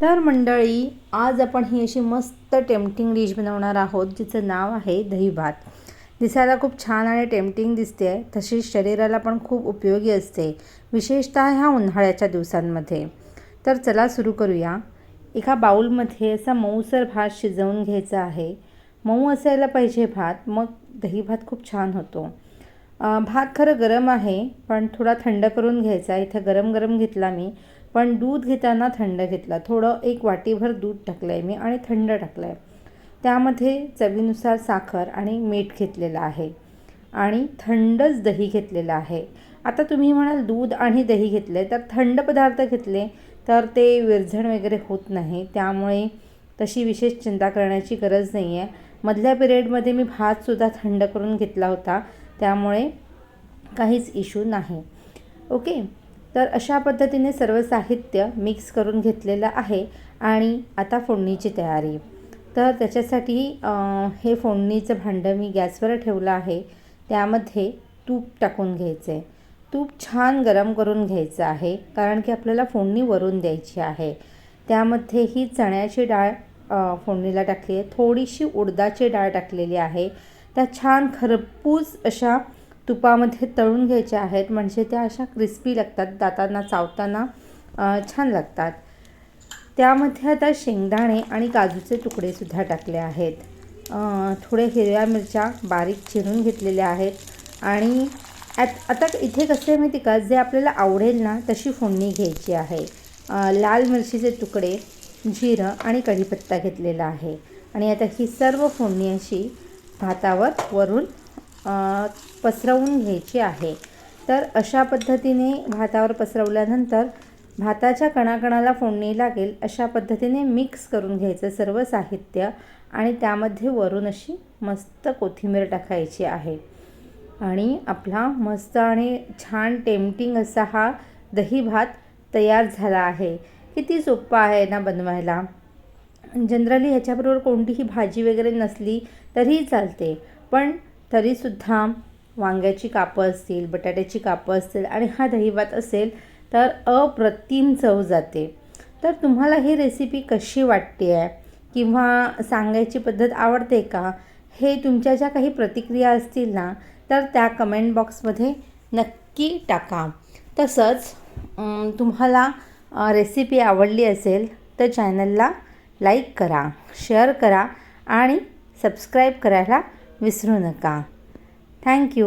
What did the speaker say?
तर मंडळी आज आपण ही अशी मस्त टेम्पटिंग डिश बनवणार आहोत जिचं नाव आहे दही भात दिसायला खूप छान आणि टेम्पटिंग दिसते तशीच शरीराला पण खूप उपयोगी असते विशेषतः ह्या उन्हाळ्याच्या दिवसांमध्ये. तर चला सुरू करूया. एका बाऊलमध्ये असा मऊसर भात शिजवून घ्यायचा आहे. मऊ असायला पाहिजे भात मग दही भात खूप छान होतो. भात खरं गरम आहे पण थोडा थंड करून घ्यायचा. इथं गरम गरम घेतला मी. पण दूध घेताना थंड घेतला. थोडं एक वाटीभर दूध टाकलं आहे मी आणि थंड टाकलं आहे त्यामध्ये चवीनुसार साखर आणि मीठ घेतलेलं आहे आणि थंडच दही घेतलेलं आहे. आता तुम्ही म्हणाल दूध आणि दही घेतले तर थंड पदार्थ घेतले तर ते विरझण वगैरे होत नाही. त्यामुळे तशी विशेष चिंता करण्याची गरज नाही आहे मधल्या पिरियडमध्ये मी भातसुद्धा थंड करून घेतला होता. त्यामुळे काहीच इश्यू नाही. ओके? तर अशा पद्धतीने सर्व साहित्य मिक्स करून घेतलेलं आहे आणि आता फोडणीची तयारी. तर त्याच्यासाठी हे फोडणीचं भांडं मी गॅसवर ठेवलं आहे. त्यामध्ये तूप टाकून घ्यायचं आहे तूप छान गरम करून घ्यायचं आहे कारण की आपल्याला फोडणी वरून द्यायची आहे. त्यामध्ये ही चण्याची डाळ फोडणीला टाकली आहे. थोडीशी उडदाची डाळ टाकलेली आहे. त्या छान खरपूस अशा तुपामध्ये तळून घ्यायच्या आहेत. म्हणजे त्या अशा क्रिस्पी लागतात दातांना चावताना छान लागतात. त्यामध्ये आता शेंगदाणे आणि काजूचे तुकडेसुद्धा टाकले आहेत. थोडे हिरव्या मिरच्या बारीक चिरून घेतलेल्या आहेत. आणि आत- आता इथे कसं आहे माहिती का? जे आपल्याला आवडेल ना तशी फोडणी घ्यायची आहे. लाल मिरचीचे तुकडे जिरं आणि कढीपत्ता घेतलेला आहे. आणि आता ही सर्व फोडणी अशी भातावर वरून पसरवून घ्यायची आहे. तर अशा पद्धतीने भातावर पसरवल्यानंतर भाताच्या कणाकणाला फोडणी लागेल अशा पद्धतीने मिक्स करून घ्यायचं सर्व साहित्य आणि त्यामध्ये वरून अशी मस्त कोथिंबीर टाकायची आहे. आणि आपला मस्त आणि छान टेम्पटिंग असा हा दही भात तयार झाला आहे. किती सोप्पा आहे ना बनवायला. जनरली ह्याच्याबरोबर कोणतीही भाजी वगैरे नसली तरीही चालते. पण तरीसुद्धा वांग्याची कापं असतील बटाट्याची कापं असतील आणि हा दहीभात असेल तर अप्रतिम चव जाते. तर तुम्हाला ही रेसिपी कशी वाटते आहे? किंवा सांगायची पद्धत आवडते का? हे तुमच्या ज्या काही प्रतिक्रिया असतील ना तर त्या कमेंट बॉक्समध्ये नक्की टाका. तसंच तुम्हाला रेसिपी आवडली असेल तर चॅनलला लाईक करा शेअर करा आणि सबस्क्राईब करायला विसरू नका. थँक्यू